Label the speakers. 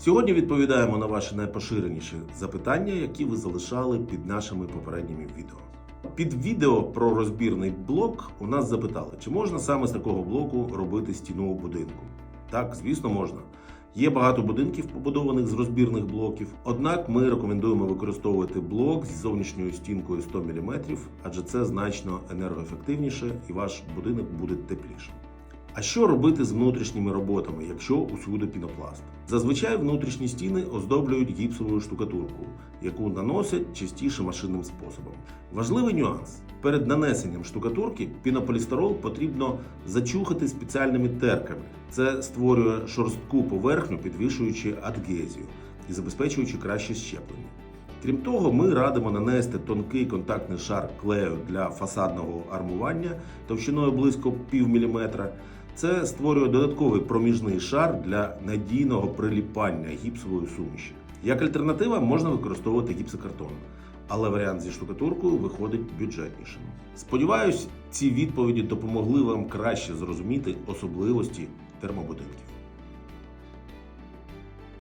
Speaker 1: Сьогодні відповідаємо на ваші найпоширеніші запитання, які ви залишали під нашими попередніми відео. Під відео про розбірний блок у нас запитали, чи можна саме з такого блоку робити стіну у будинку. Так, звісно, можна. Є багато будинків, побудованих з розбірних блоків. Однак ми рекомендуємо використовувати блок з зовнішньою стінкою 100 мм, адже це значно енергоефективніше і ваш будинок буде теплішим. А що робити з внутрішніми роботами, якщо усюди пінопласт? Зазвичай внутрішні стіни оздоблюють гіпсовою штукатуркою, яку наносять частіше машинним способом. Важливий нюанс: перед нанесенням штукатурки пінополістирол потрібно зачухати спеціальними терками. Це створює шорстку поверхню, підвішуючи адгезію і забезпечуючи краще щеплення. Крім того, ми радимо нанести тонкий контактний шар клею для фасадного армування товщиною близько пів міліметра. Це створює додатковий проміжний шар для надійного приліпання гіпсової суміші. Як альтернатива можна використовувати гіпсокартон, але варіант зі штукатуркою виходить бюджетнішим. Сподіваюсь, ці відповіді допомогли вам краще зрозуміти особливості термобудинків.